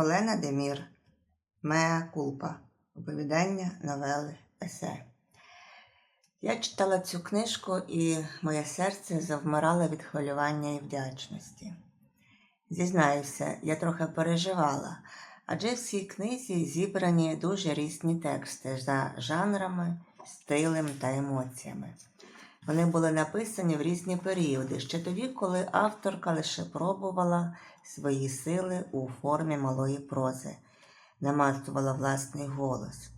Олена Демір, Меа Кулпа. Оповідання, новели, есе. Я читала цю книжку, і моє серце завмирало від хвилювання і вдячності. Зізнаюся, я трохи переживала, адже в цій книзі зібрані дуже різні тексти за жанрами, стилем та емоціями. Вони були написані в різні періоди, ще тоді, коли авторка лише пробувала свої сили у формі малої прози, намацувала власний голос.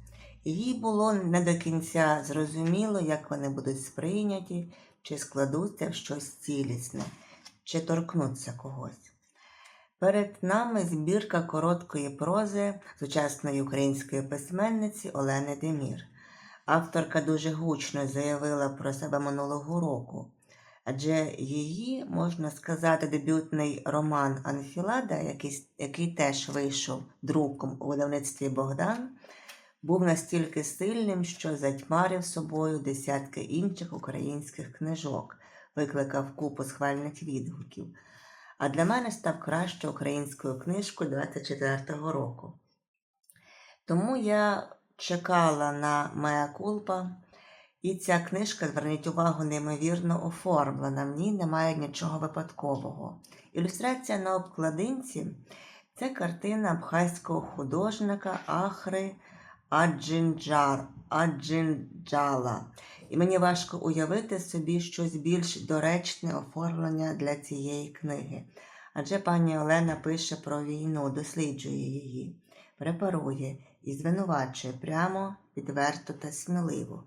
Їй було не до кінця зрозуміло, як вони будуть сприйняті, чи складуться в щось цілісне, чи торкнуться когось. Перед нами збірка короткої прози сучасної української письменниці Олени Демір. Авторка дуже гучно заявила про себе минулого року, адже її, можна сказати, дебютний роман Анфілада, який, який теж вийшов друком у видавництві Богдан, був настільки сильним, що затьмарив собою десятки інших українських книжок, викликав купу схвальних відгуків. А для мене став кращою українською книжкою 24-го року. Тому я чекала на Меа Кулпа, і ця книжка, зверніть увагу, неймовірно оформлена. В ній немає нічого випадкового. Ілюстрація на обкладинці це картина абхазького художника Ахри Аджинджар, Аджинджала. І мені важко уявити собі щось більш доречне оформлення для цієї книги. Адже пані Олена пише про війну, досліджує її, препарує і звинувачує прямо, відверто та сміливо.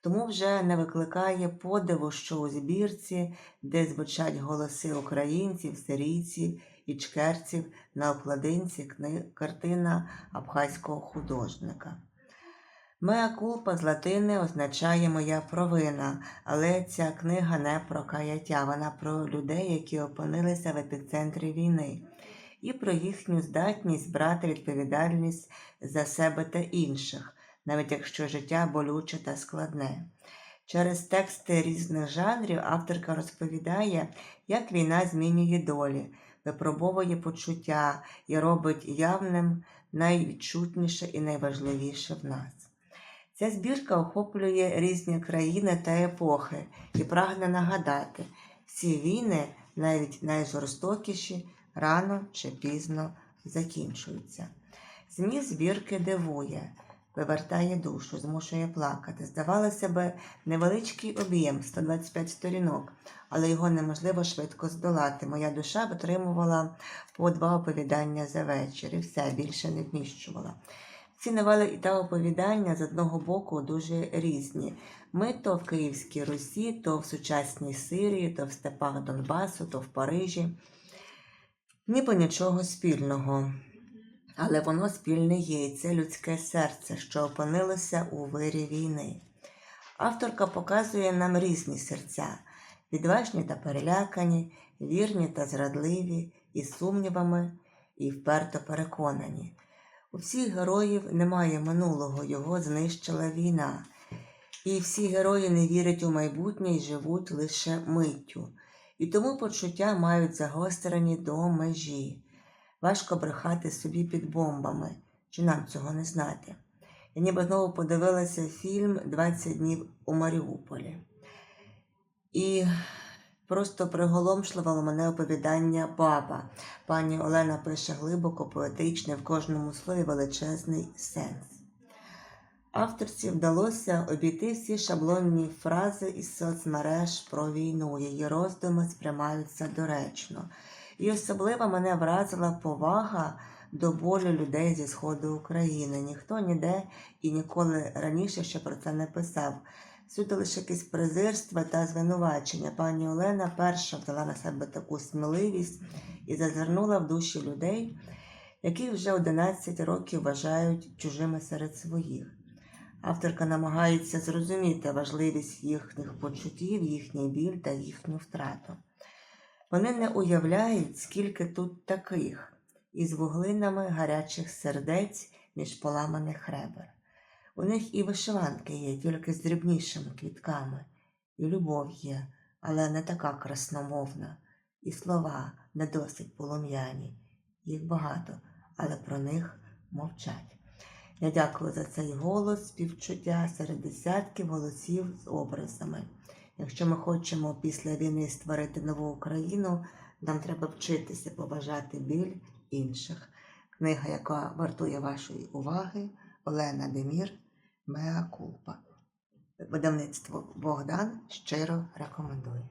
Тому вже не викликає подиву, що у збірці, де звучать голоси українців, сирійців і чкерців на обкладинці картина абхазького художника. Моя кулпа з латини означає моя провина, але ця книга не про каяття, вона про людей, які опинилися в епіцентрі війни, і про їхню здатність брати відповідальність за себе та інших, навіть якщо життя болюче та складне. Через тексти різних жанрів авторка розповідає, як війна змінює долі, випробовує почуття і робить явним найвідчутніше і найважливіше в нас. Ця збірка охоплює різні країни та епохи і прагне нагадати, всі війни, навіть найжорстокіші, рано чи пізно закінчуються. Зміст збірки дивує, вивертає душу, змушує плакати. Здавалося би, невеличкий об'єм 125 сторінок, але його неможливо швидко здолати. Моя душа витримувала по два оповідання за вечір і все більше не вміщувала. Ці новели і та оповідання з одного боку дуже різні. Ми то в Київській Русі, то в сучасній Сирії, то в степах Донбасу, то в Парижі. Ніби нічого спільного. Але воно спільне є, і це людське серце, що опинилося у вирі війни. Авторка показує нам різні серця, відважні та перелякані, вірні та зрадливі, із сумнівами і вперто переконані. У всіх героїв немає минулого, його знищила війна. І всі герої не вірять у майбутнє і живуть лише миттю. І тому почуття мають загострені до межі. Важко брехати собі під бомбами, чи нам цього не знати. Я ніби знову подивилася фільм «20 днів у Маріуполі. І просто приголомшливало мене оповідання баба. Пані Олена пише глибоко, поетичне, в кожному слові величезний сенс. Авторці вдалося обійти всі шаблонні фрази із соцмереж про війну. Її роздуми сприймаються доречно. І особливо мене вразила повага до болю людей зі Сходу України. Ніхто ніде і ніколи раніше ще про це не писав. Всюди лише якесь презирство та звинувачення. Пані Олена перша взяла на себе таку сміливість і зазирнула в душі людей, яких вже 11 років вважають чужими серед своїх. Авторка намагається зрозуміти важливість їхніх почуттів, їхній біль та їхню втрату. Вони не уявляють, скільки тут таких, із вуглинами гарячих сердець між поламаних ребер. У них і вишиванки є, тільки з дрібнішими квітками, і любов є, але не така красномовна, і слова не досить полум'яні. Їх багато, але про них мовчать. Я дякую за цей голос, співчуття серед десятків голосів з образами. Якщо ми хочемо після війни створити нову Україну, нам треба вчитися поважати біль інших. Книга, яка вартує вашої уваги, Олена Демір Меа Кулпа. Видавництво Богдан щиро рекомендує.